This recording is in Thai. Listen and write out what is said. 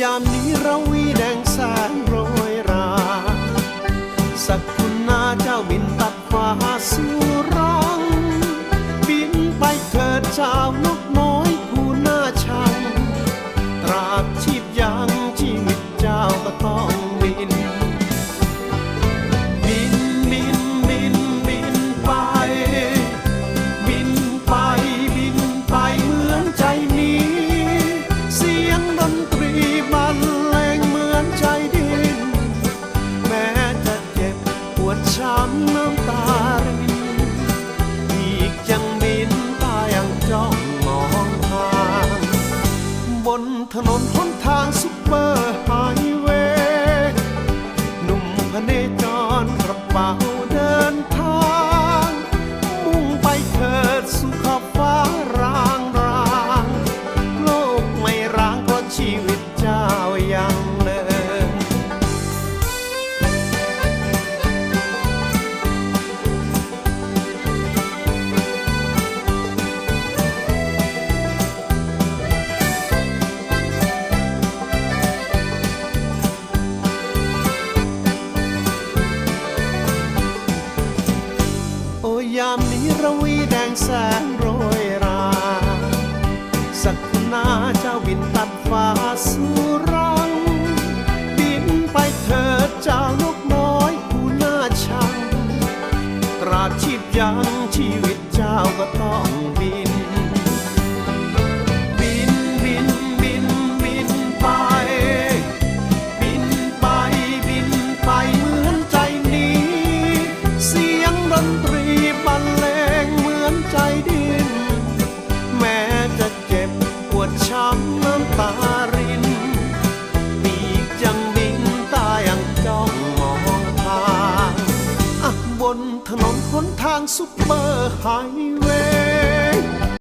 ยามนี้เราวีแดงแสงโรยรา สักคุณนาเจ้าบินตัดฟ้าสู่รังบินไปเถิดเจ้านกน้อยผู้น่าชัง ตราบชีพยังชีวิตเจ้าก็ต้อง บนถนนหนทางซุปเปอร์ไฮเวย์หนุ่มพเนจรกระเป๋า ยามนี้ระวีแดงแสงโรยรา สักคุณนาเจ้าบินตัดฟ้าสู่รัง บินไปเถิดเจ้านกน้อยผู้น่าชัง ตราชีพยังชีวิตเจ้าก็ต้องบิน นถนนหนทางซุปเปอร์ไฮเวย์